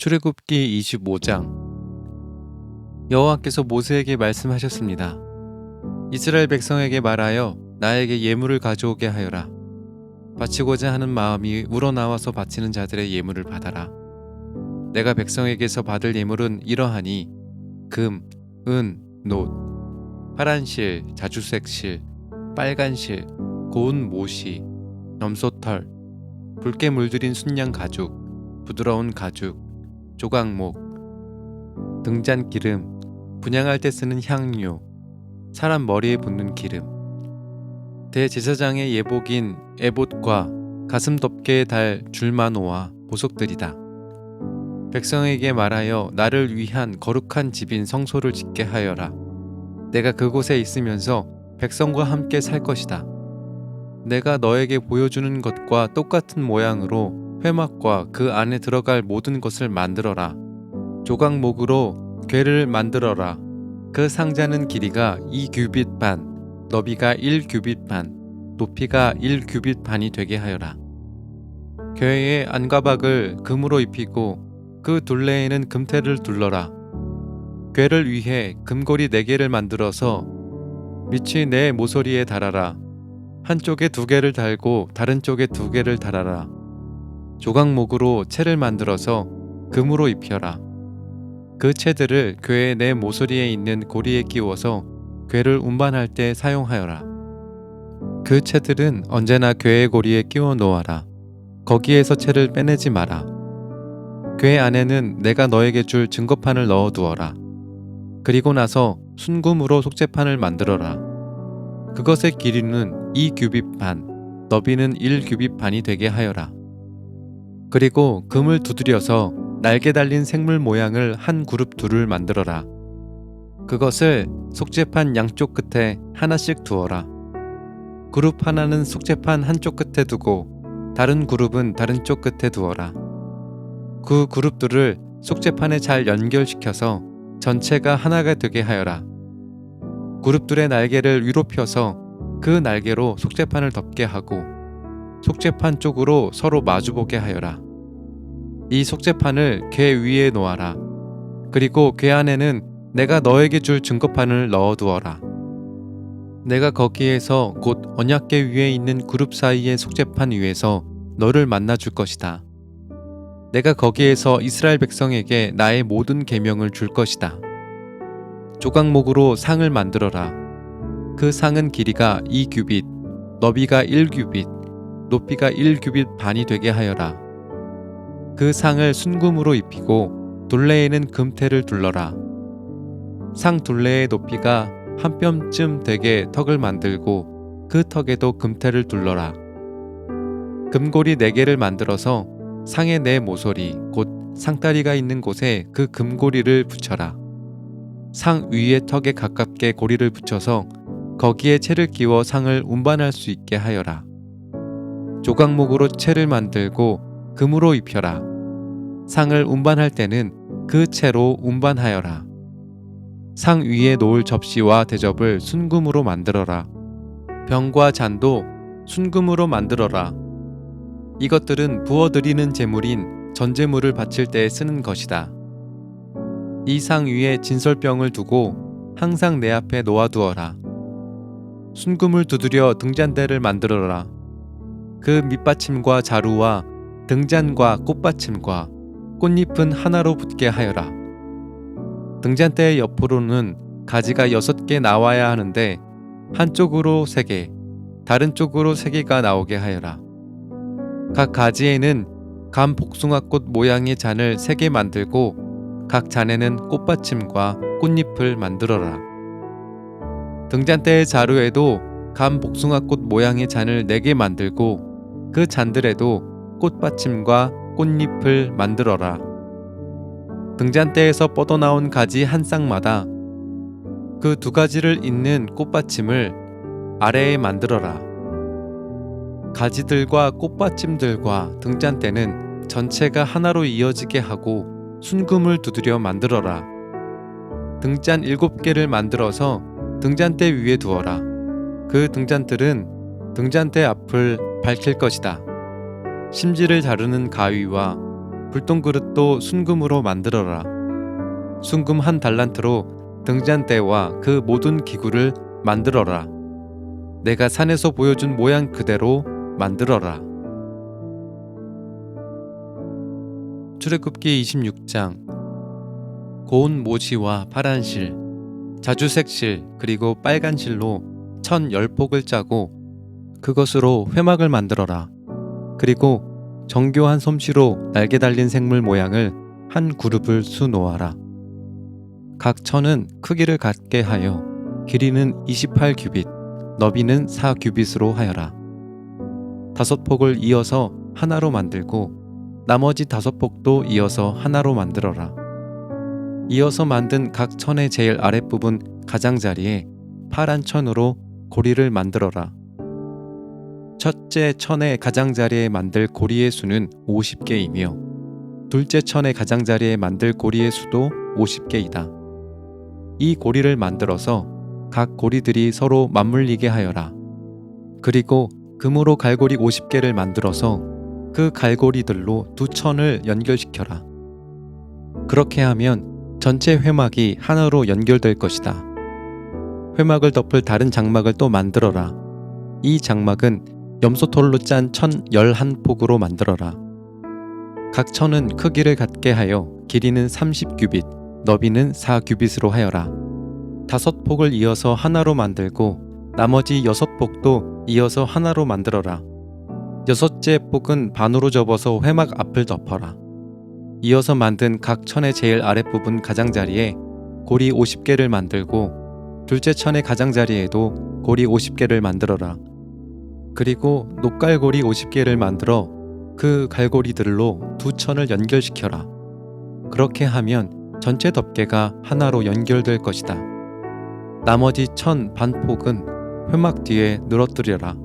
출애굽기 25장 여호와께서 모세에게 말씀하셨습니다. 이스라엘 백성에게 말하여 나에게 예물을 가져오게 하여라. 바치고자 하는 마음이 우러나와서 바치는 자들의 예물을 받아라. 내가 백성에게서 받을 예물은 이러하니 금, 은, 놋, 파란 실, 자주색 실, 빨간 실, 고운 모시, 염소털, 붉게 물들인 순양 가죽, 부드러운 가죽, 조각목, 등잔 기름, 분양할 때 쓰는 향료, 사람 머리에 붓는 기름, 대제사장의 예복인 에봇과 가슴 덮개에 달 줄마노와 보석들이다. 백성에게 말하여 나를 위한 거룩한 집인 성소를 짓게 하여라. 내가 그곳에 있으면서 백성과 함께 살 것이다. 내가 너에게 보여주는 것과 똑같은 모양으로 회막과 그 안에 들어갈 모든 것을 만들어라. 조각목으로 궤를 만들어라. 그 상자는 길이가 2규빗 반, 너비가 1규빗 반, 높이가 1규빗 반이 되게 하여라. 궤의 안가박을 금으로 입히고 그 둘레에는 금태를 둘러라. 궤를 위해 금고리 네 개를 만들어서 밑이 내 모서리에 달아라. 한쪽에 두 개를 달고 다른 쪽에 두 개를 달아라. 조각목으로 채를 만들어서 금으로 입혀라. 그 채들을 괴의 내 모서리에 있는 고리에 끼워서 괴를 운반할 때 사용하여라. 그 채들은 언제나 괴의 고리에 끼워 놓아라. 거기에서 채를 빼내지 마라. 괴 안에는 내가 너에게 줄 증거판을 넣어 두어라. 그리고 나서 순금으로 속죄판을 만들어라. 그것의 길이는 2규빗 반, 너비는 1규빗 반이 되게 하여라. 그리고 금을 두드려서 날개 달린 생물 모양을 한 그룹 둘을 만들어라. 그것을 속재판 양쪽 끝에 하나씩 두어라. 그룹 하나는 속재판 한쪽 끝에 두고 다른 그룹은 다른 쪽 끝에 두어라. 그 그룹들을 속재판에 잘 연결시켜서 전체가 하나가 되게 하여라. 그룹들의 날개를 위로 펴서 그 날개로 속재판을 덮게 하고 속죄판 쪽으로 서로 마주보게 하여라. 이 속죄판을 궤 위에 놓아라. 그리고 궤 안에는 내가 너에게 줄 증거판을 넣어두어라. 내가 거기에서 곧 언약궤 위에 있는 그룹 사이의 속죄판 위에서 너를 만나 줄 것이다. 내가 거기에서 이스라엘 백성에게 나의 모든 계명을 줄 것이다. 조각목으로 상을 만들어라. 그 상은 길이가 2규빗, 너비가 1규빗, 높이가 1규빗 반이 되게 하여라. 그 상을 순금으로 입히고 둘레에는 금태를 둘러라. 상 둘레의 높이가 한 뼘쯤 되게 턱을 만들고 그 턱에도 금태를 둘러라. 금고리 네 개를 만들어서 상의 네 모서리 곧 상다리가 있는 곳에 그 금고리를 붙여라. 상 위의 턱에 가깝게 고리를 붙여서 거기에 채를 끼워 상을 운반할 수 있게 하여라. 조각목으로 채를 만들고 금으로 입혀라. 상을 운반할 때는 그 채로 운반하여라. 상 위에 놓을 접시와 대접을 순금으로 만들어라. 병과 잔도 순금으로 만들어라. 이것들은 부어드리는 제물인 전제물을 바칠 때 쓰는 것이다. 이 상 위에 진설병을 두고 항상 내 앞에 놓아두어라. 순금을 두드려 등잔대를 만들어라. 그 밑받침과 자루와 등잔과 꽃받침과 꽃잎은 하나로 붙게 하여라. 등잔대 옆으로는 가지가 여섯 개 나와야 하는데 한쪽으로 세 개, 다른 쪽으로 세 개가 나오게 하여라. 각 가지에는 감 복숭아꽃 모양의 잔을 세 개 만들고 각 잔에는 꽃받침과 꽃잎을 만들어라. 등잔대의 자루에도 감 복숭아꽃 모양의 잔을 네 개 만들고 그 잔들에도 꽃받침과 꽃잎을 만들어라. 등잔대에서 뻗어나온 가지 한 쌍마다 그 두 가지를 잇는 꽃받침을 아래에 만들어라. 가지들과 꽃받침들과 등잔대는 전체가 하나로 이어지게 하고 순금을 두드려 만들어라. 등잔 일곱 개를 만들어서 등잔대 위에 두어라. 그 등잔들은 등잔대 앞을 밝힐 것이다. 심지를 자르는 가위와 불똥 그릇도 순금으로 만들어라. 순금 한 달란트로 등잔대와 그 모든 기구를 만들어라. 내가 산에서 보여준 모양 그대로 만들어라. 출애굽기 26장 고운 모시와 파란 실, 자주색 실 그리고 빨간 실로 천 열폭을 짜고 그것으로 회막을 만들어라. 그리고 정교한 솜씨로 날개 달린 생물 모양을 한 그룹을 수놓아라. 각 천은 크기를 같게 하여 길이는 28규빗, 너비는 4규빗으로 하여라. 다섯 폭을 이어서 하나로 만들고 나머지 다섯 폭도 이어서 하나로 만들어라. 이어서 만든 각 천의 제일 아랫부분 가장자리에 파란 천으로 고리를 만들어라. 첫째 천의 가장자리에 만들 고리의 수는 50개이며 둘째 천의 가장자리에 만들 고리의 수도 50개이다. 이 고리를 만들어서 각 고리들이 서로 맞물리게 하여라. 그리고 금으로 갈고리 50개를 만들어서 그 갈고리들로 두 천을 연결시켜라. 그렇게 하면 전체 회막이 하나로 연결될 것이다. 회막을 덮을 다른 장막을 또 만들어라. 이 장막은 염소털로 짠 천 열한 폭으로 만들어라. 각 천은 크기를 같게 하여 길이는 30규빗, 너비는 4규빗으로 하여라. 다섯 폭을 이어서 하나로 만들고 나머지 여섯 폭도 이어서 하나로 만들어라. 여섯째 폭은 반으로 접어서 회막 앞을 덮어라. 이어서 만든 각 천의 제일 아랫부분 가장자리에 고리 50개를 만들고 둘째 천의 가장자리에도 고리 50개를 만들어라. 그리고 녹갈고리 50개를 만들어 그 갈고리들로 두 천을 연결시켜라. 그렇게 하면 전체 덮개가 하나로 연결될 것이다. 나머지 천 반폭은 회막 뒤에 늘어뜨려라.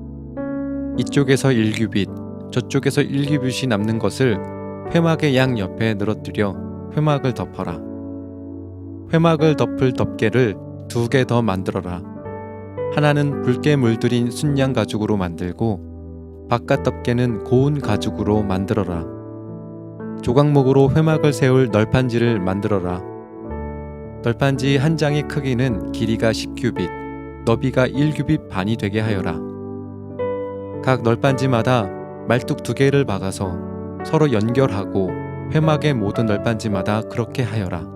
이쪽에서 1규빗, 저쪽에서 1규빗이 남는 것을 회막의 양 옆에 늘어뜨려 회막을 덮어라. 회막을 덮을 덮개를 두 개 더 만들어라. 하나는 붉게 물들인 순양 가죽으로 만들고 바깥 덮개는 고운 가죽으로 만들어라. 조각목으로 회막을 세울 널판지를 만들어라. 널판지 한 장의 크기는 길이가 10규빗, 너비가 1규빗 반이 되게 하여라. 각 널판지마다 말뚝 두 개를 박아서 서로 연결하고 회막의 모든 널판지마다 그렇게 하여라.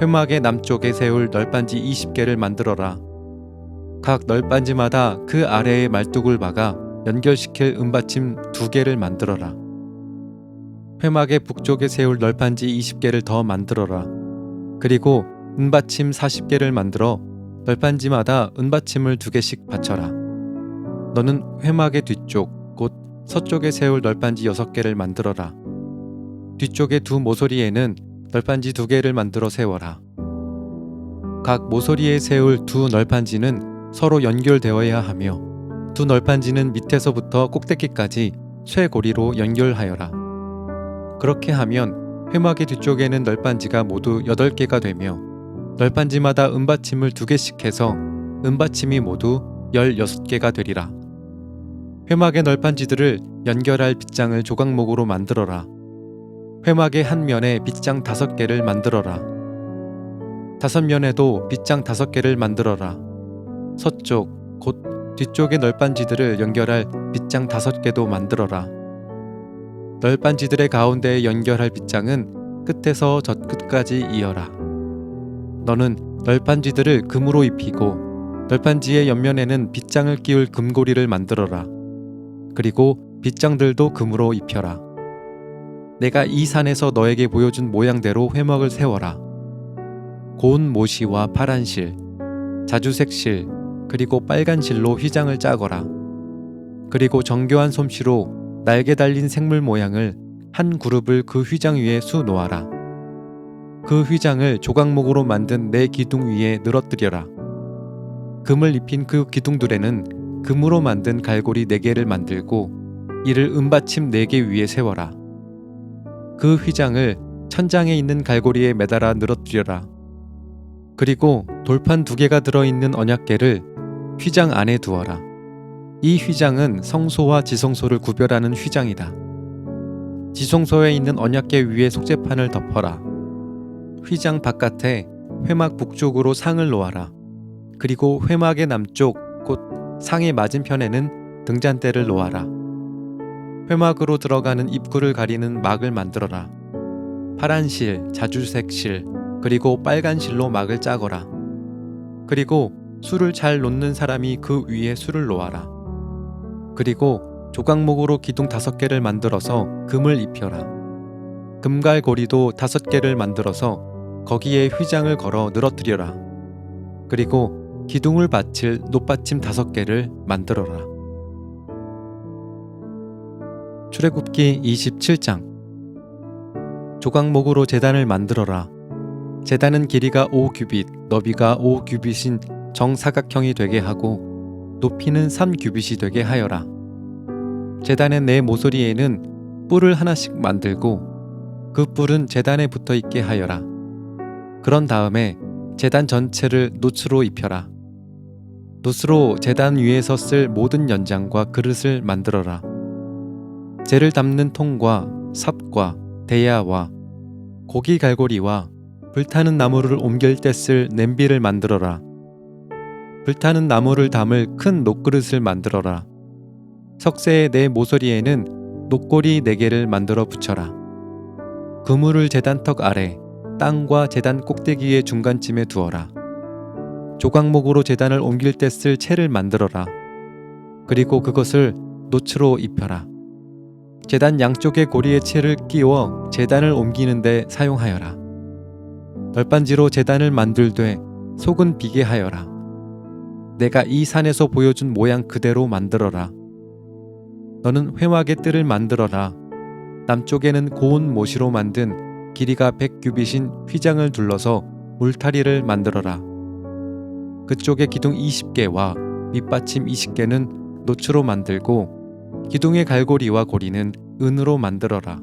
회막의 남쪽에 세울 널판지 20개를 만들어라. 각 널빤지마다 그 아래에 말뚝을 박아 연결시킬 은받침 두 개를 만들어라. 회막의 북쪽에 세울 널판지 20개를 더 만들어라. 그리고 은받침 40개를 만들어 널판지마다 은받침을 두 개씩 받쳐라. 너는 회막의 뒤쪽 곧 서쪽에 세울 널판지 6개를 만들어라. 뒤쪽의 두 모서리에는 널판지 두 개를 만들어 세워라. 각 모서리에 세울 두 널판지는 서로 연결되어야 하며 두 널판지는 밑에서부터 꼭대기까지 쇠고리로 연결하여라. 그렇게 하면 회막의 뒤쪽에는 널판지가 모두 8개가 되며 널판지마다 은받침을 2개씩 해서 은받침이 모두 16개가 되리라. 회막의 널판지들을 연결할 빗장을 조각목으로 만들어라. 회막의 한 면에 빗장 5개를 만들어라. 다섯 면에도 빗장 5개를 만들어라. 서쪽 곧 뒤쪽의 널빤지들을 연결할 빗장 다섯 개도 만들어라. 널빤지들의 가운데에 연결할 빗장은 끝에서 저 끝까지 이어라. 너는 널빤지들을 금으로 입히고 널빤지의 옆면에는 빗장을 끼울 금고리를 만들어라. 그리고 빗장들도 금으로 입혀라. 내가 이 산에서 너에게 보여준 모양대로 회막을 세워라. 고운 모시와 파란 실, 자주색 실, 그리고 빨간 실로 휘장을 짜거라. 그리고 정교한 솜씨로 날개 달린 생물 모양을 한 그룹을 그 휘장 위에 수 놓아라. 그 휘장을 조각목으로 만든 네 기둥 위에 늘어뜨려라. 금을 입힌 그 기둥들에는 금으로 만든 갈고리 네 개를 만들고 이를 은받침 네 개 위에 세워라. 그 휘장을 천장에 있는 갈고리에 매달아 늘어뜨려라. 그리고 돌판 두 개가 들어 있는 언약계를 휘장 안에 두어라. 이 휘장은 성소와 지성소를 구별하는 휘장이다. 지성소에 있는 언약궤 위에 속죄판을 덮어라. 휘장 바깥에 회막 북쪽으로 상을 놓아라. 그리고 회막의 남쪽 곧 상의 맞은편에는 등잔대를 놓아라. 회막으로 들어가는 입구를 가리는 막을 만들어라. 파란 실, 자주색 실, 그리고 빨간 실로 막을 짜거라. 그리고 술을 잘 놓는 사람이 그 위에 술을 놓아라. 그리고 조각목으로 기둥 다섯 개를 만들어서 금을 입혀라. 금갈고리도 다섯 개를 만들어서 거기에 휘장을 걸어 늘어뜨려라. 그리고 기둥을 받칠 높받침 다섯 개를 만들어라. 출애굽기 27장 조각목으로 제단을 만들어라. 제단은 길이가 5규빗, 너비가 5규빗인 정사각형이 되게 하고 높이는 3규빗이 되게 하여라. 제단의 네 모서리에는 뿔을 하나씩 만들고 그 뿔은 제단에 붙어 있게 하여라. 그런 다음에 제단 전체를 노츠로 입혀라. 노스로 제단 위에서 쓸 모든 연장과 그릇을 만들어라. 재를 담는 통과 삽과 대야와 고기 갈고리와 불타는 나무를 옮길 때 쓸 냄비를 만들어라. 불타는 나무를 담을 큰 녹그릇을 만들어라. 석쇠의 네 모서리에는 녹고리 네 개를 만들어 붙여라. 그물을 제단턱 아래 땅과 제단 꼭대기의 중간쯤에 두어라. 조각목으로 제단을 옮길 때 쓸 채를 만들어라. 그리고 그것을 노츠로 입혀라. 제단 양쪽의 고리에 채를 끼워 제단을 옮기는데 사용하여라. 널빤지로 제단을 만들되 속은 비게 하여라. 내가 이 산에서 보여준 모양 그대로 만들어라. 너는 회막의 뜰을 만들어라. 남쪽에는 고운 모시로 만든 길이가 백 규빗인 휘장을 둘러서 울타리를 만들어라. 그쪽에 기둥 20개와 밑받침 20개는 노추로 만들고 기둥의 갈고리와 고리는 은으로 만들어라.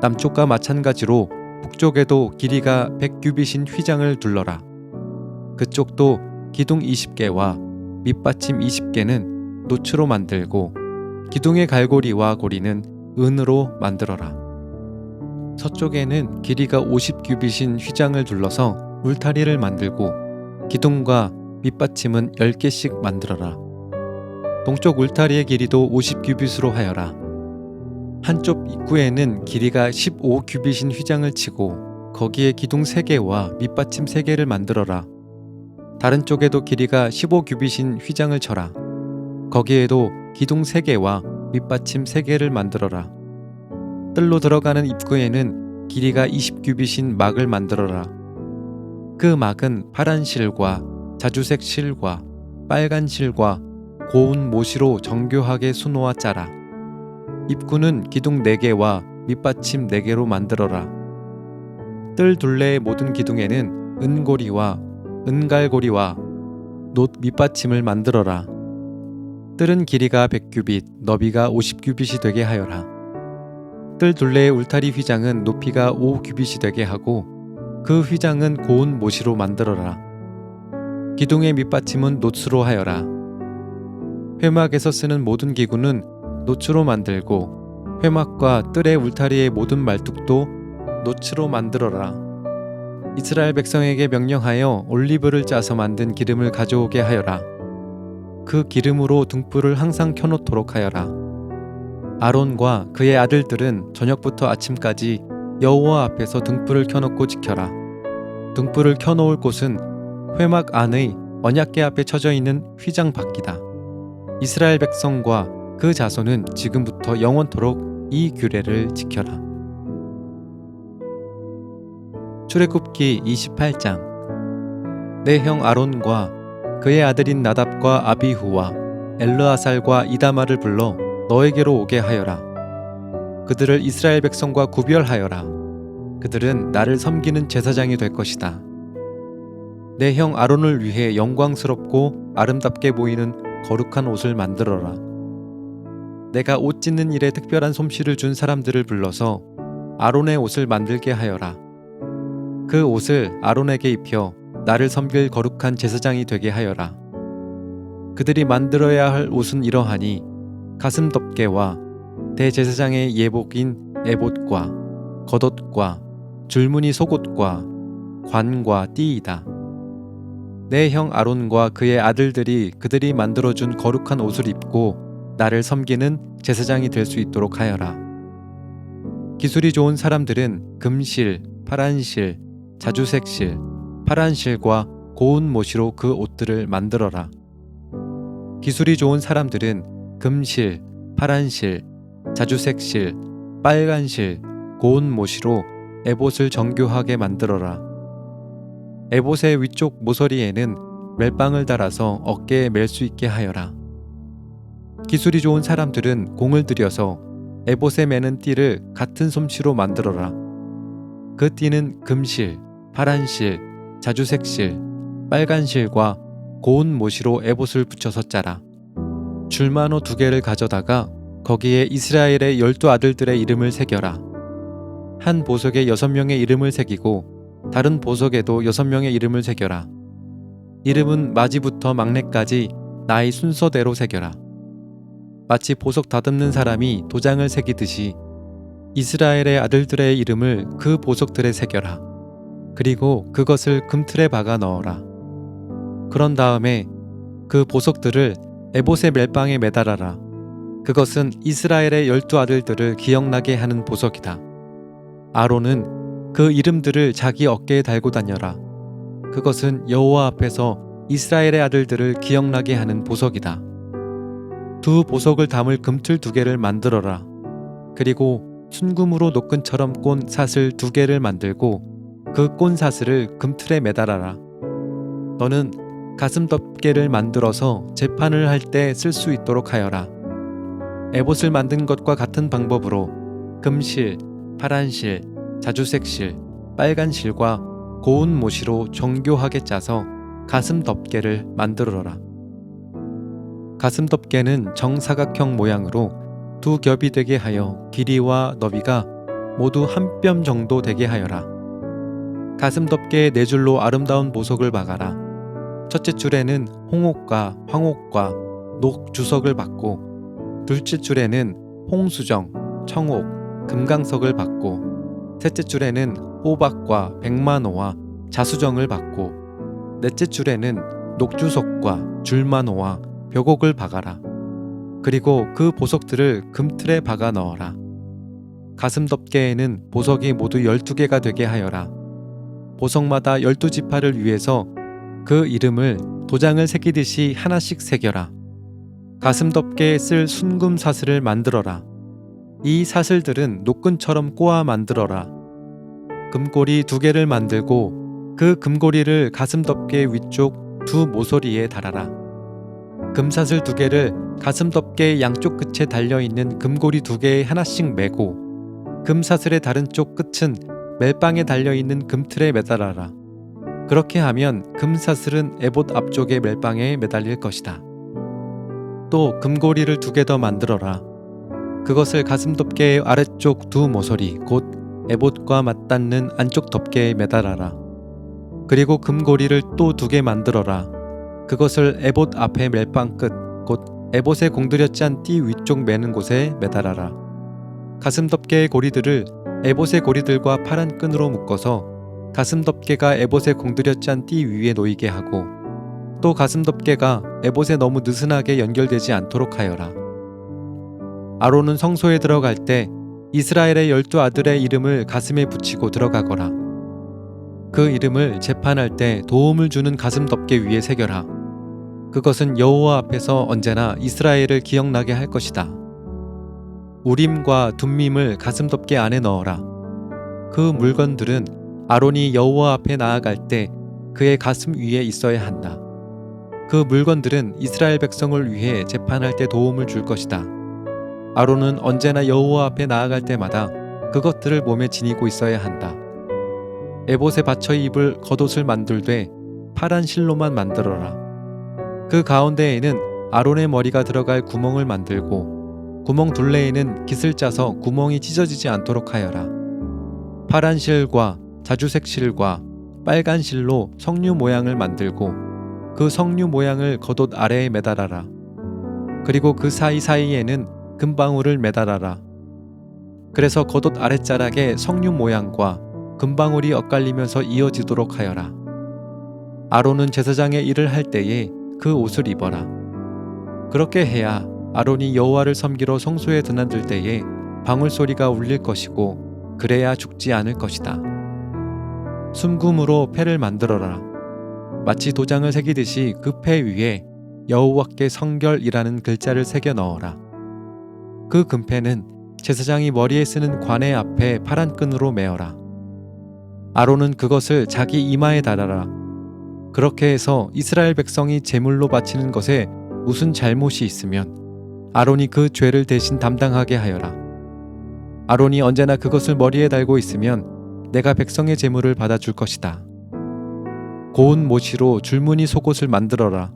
남쪽과 마찬가지로 북쪽에도 길이가 100규빗인 휘장을 둘러라. 그쪽도 기둥 20개와 밑받침 20개는 노추로 만들고 기둥의 갈고리와 고리는 은으로 만들어라. 서쪽에는 길이가 50규빗인 휘장을 둘러서 울타리를 만들고 기둥과 밑받침은 10개씩 만들어라. 동쪽 울타리의 길이도 50규빗으로 하여라. 한쪽 입구에는 길이가 15규빗인 휘장을 치고 거기에 기둥 3개와 밑받침 3개를 만들어라. 다른 쪽에도 길이가 15규빗인 휘장을 쳐라. 거기에도 기둥 3개와 밑받침 3개를 만들어라. 뜰로 들어가는 입구에는 길이가 20규빗인 막을 만들어라. 그 막은 파란 실과 자주색 실과 빨간 실과 고운 모시로 정교하게 수놓아 짜라. 입구는 기둥 4개와 밑받침 4개로 만들어라. 뜰 둘레의 모든 기둥에는 은고리와 은갈고리와 놋 밑받침을 만들어라. 뜰은 길이가 100규빗, 너비가 50규빗이 되게 하여라. 뜰 둘레의 울타리 휘장은 높이가 5규빗이 되게 하고 그 휘장은 고운 모시로 만들어라. 기둥의 밑받침은 노츠로 하여라. 회막에서 쓰는 모든 기구는 노츠로 만들고 회막과 뜰의 울타리의 모든 말뚝도 노츠로 만들어라. 이스라엘 백성에게 명령하여 올리브를 짜서 만든 기름을 가져오게 하여라. 그 기름으로 등불을 항상 켜놓도록 하여라. 아론과 그의 아들들은 저녁부터 아침까지 여호와 앞에서 등불을 켜놓고 지켜라. 등불을 켜놓을 곳은 회막 안의 언약궤 앞에 쳐져 있는 휘장 밖이다. 이스라엘 백성과 그 자손은 지금부터 영원토록 이 규례를 지켜라. 출애굽기 28장 내 형 아론과 그의 아들인 나답과 아비후와 엘르아살과 이다마를 불러 너에게로 오게 하여라. 그들을 이스라엘 백성과 구별하여라. 그들은 나를 섬기는 제사장이 될 것이다. 내 형 아론을 위해 영광스럽고 아름답게 보이는 거룩한 옷을 만들어라. 내가 옷 찢는 일에 특별한 솜씨를 준 사람들을 불러서 아론의 옷을 만들게 하여라. 그 옷을 아론에게 입혀 나를 섬길 거룩한 제사장이 되게 하여라. 그들이 만들어야 할 옷은 이러하니 가슴 덮개와 대제사장의 예복인 에봇과 겉옷과 줄무늬 속옷과 관과 띠이다. 내 형 아론과 그의 아들들이 그들이 만들어준 거룩한 옷을 입고 나를 섬기는 제사장이 될 수 있도록 하여라. 기술이 좋은 사람들은 금실, 파란실, 자주색 실, 파란 실과 고운 모시로 그 옷들을 만들어라. 기술이 좋은 사람들은 금실, 파란 실, 자주색 실, 빨간 실, 고운 모시로 에봇을 정교하게 만들어라. 에봇의 위쪽 모서리에는 멜빵을 달아서 어깨에 멜 수 있게 하여라. 기술이 좋은 사람들은 공을 들여서 에봇에 매는 띠를 같은 솜씨로 만들어라. 그 띠는 금실, 파란실, 자주색실, 빨간실과 고운 모시로 에봇을 붙여서 짜라. 줄만호 두 개를 가져다가 거기에 이스라엘의 열두 아들들의 이름을 새겨라. 한 보석에 여섯 명의 이름을 새기고 다른 보석에도 여섯 명의 이름을 새겨라. 이름은 마지부터 막내까지 나이 순서대로 새겨라. 마치 보석 다듬는 사람이 도장을 새기듯이 이스라엘의 아들들의 이름을 그 보석들에 새겨라. 그리고 그것을 금틀에 박아 넣어라. 그런 다음에 그 보석들을 에봇의 멜빵에 매달아라. 그것은 이스라엘의 열두 아들들을 기억나게 하는 보석이다. 아론은 그 이름들을 자기 어깨에 달고 다녀라. 그것은 여호와 앞에서 이스라엘의 아들들을 기억나게 하는 보석이다. 두 보석을 담을 금틀 두 개를 만들어라. 그리고 순금으로 노끈처럼 꼰 사슬 두 개를 만들고 그 꼰 사슬을 금틀에 매달아라. 너는 가슴 덮개를 만들어서 재판을 할 때 쓸 수 있도록 하여라. 에봇을 만든 것과 같은 방법으로 금실, 파란실, 자주색실, 빨간실과 고운 모시로 정교하게 짜서 가슴 덮개를 만들어라. 가슴 덮개는 정사각형 모양으로 두 겹이 되게 하여 길이와 너비가 모두 한 뼘 정도 되게 하여라. 가슴 덮개에 네 줄로 아름다운 보석을 박아라. 첫째 줄에는 홍옥과 황옥과 녹 주석을 받고 둘째 줄에는 홍수정, 청옥, 금강석을 받고 셋째 줄에는 호박과 백만호와 자수정을 받고 넷째 줄에는 녹주석과 줄만호와 벽옥을 박아라. 그리고 그 보석들을 금틀에 박아 넣어라. 가슴 덮개에는 보석이 모두 12개가 되게 하여라. 보석마다 12지파를 위해서 그 이름을 도장을 새기듯이 하나씩 새겨라. 가슴 덮개에 쓸 순금 사슬을 만들어라. 이 사슬들은 노끈처럼 꼬아 만들어라. 금고리 두 개를 만들고 그 금고리를 가슴 덮개 위쪽 두 모서리에 달아라. 금사슬 두 개를 가슴 덮개 양쪽 끝에 달려 있는 금고리 두 개에 하나씩 매고 금사슬의 다른 쪽 끝은 멜빵에 달려 있는 금틀에 매달아라. 그렇게 하면 금사슬은 에봇 앞쪽의 멜빵에 매달릴 것이다. 또 금고리를 두 개 더 만들어라. 그것을 가슴 덮개의 아래쪽 두 모서리 곧 에봇과 맞닿는 안쪽 덮개에 매달아라. 그리고 금고리를 또 두 개 만들어라. 그것을 에봇 앞의 멜빵 끝, 곧 에봇에 공들여 짠 띠 위쪽 매는 곳에 매달아라. 가슴 덮개의 고리들을 에봇의 고리들과 파란 끈으로 묶어서 가슴 덮개가 에봇에 공들여 짠 띠 위에 놓이게 하고 또 가슴 덮개가 에봇에 너무 느슨하게 연결되지 않도록 하여라. 아론은 성소에 들어갈 때 이스라엘의 열두 아들의 이름을 가슴에 붙이고 들어가거라. 그 이름을 재판할 때 도움을 주는 가슴 덮개 위에 새겨라. 그것은 여호와 앞에서 언제나 이스라엘을 기억나게 할 것이다. 우림과 둠밈을 가슴 덮개 안에 넣어라. 그 물건들은 아론이 여호와 앞에 나아갈 때 그의 가슴 위에 있어야 한다. 그 물건들은 이스라엘 백성을 위해 재판할 때 도움을 줄 것이다. 아론은 언제나 여호와 앞에 나아갈 때마다 그것들을 몸에 지니고 있어야 한다. 에봇에 받쳐 입을 겉옷을 만들되 파란 실로만 만들어라. 그 가운데에는 아론의 머리가 들어갈 구멍을 만들고 구멍 둘레에는 깃을 짜서 구멍이 찢어지지 않도록 하여라. 파란 실과 자주색 실과 빨간 실로 석류 모양을 만들고 그 석류 모양을 겉옷 아래에 매달아라. 그리고 그 사이사이에는 금방울을 매달아라. 그래서 겉옷 아랫자락에 석류 모양과 금방울이 엇갈리면서 이어지도록 하여라. 아론은 제사장의 일을 할 때에 그 옷을 입어라. 그렇게 해야 아론이 여호와를 섬기러 성소에 드나들 때에 방울 소리가 울릴 것이고 그래야 죽지 않을 것이다. 숨금으로 패를 만들어라. 마치 도장을 새기듯이 그 패 위에 여호와께 성결이라는 글자를 새겨 넣어라. 그 금패는 제사장이 머리에 쓰는 관의 앞에 파란 끈으로 메어라. 아론은 그것을 자기 이마에 달아라. 그렇게 해서 이스라엘 백성이 제물로 바치는 것에 무슨 잘못이 있으면 아론이 그 죄를 대신 담당하게 하여라. 아론이 언제나 그것을 머리에 달고 있으면 내가 백성의 제물을 받아줄 것이다. 고운 모시로 줄무늬 속옷을 만들어라.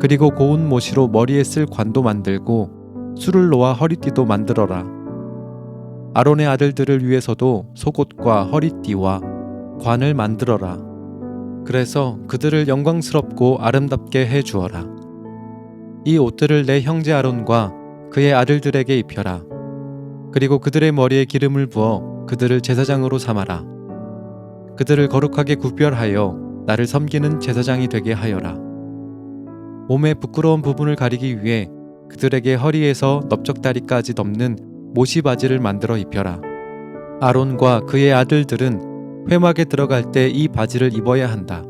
그리고 고운 모시로 머리에 쓸 관도 만들고 술을 놓아 허리띠도 만들어라. 아론의 아들들을 위해서도 속옷과 허리띠와 관을 만들어라. 그래서 그들을 영광스럽고 아름답게 해 주어라. 이 옷들을 내 형제 아론과 그의 아들들에게 입혀라. 그리고 그들의 머리에 기름을 부어 그들을 제사장으로 삼아라. 그들을 거룩하게 구별하여 나를 섬기는 제사장이 되게 하여라. 몸의 부끄러운 부분을 가리기 위해 그들에게 허리에서 넓적다리까지 덮는 모시 바지를 만들어 입혀라. 아론과 그의 아들들은 회막에 들어갈 때 이 바지를 입어야 한다.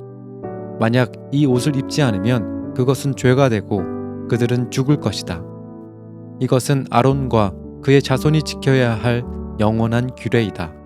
만약 이 옷을 입지 않으면 그것은 죄가 되고 그들은 죽을 것이다. 이것은 아론과 그의 자손이 지켜야 할 영원한 규례이다.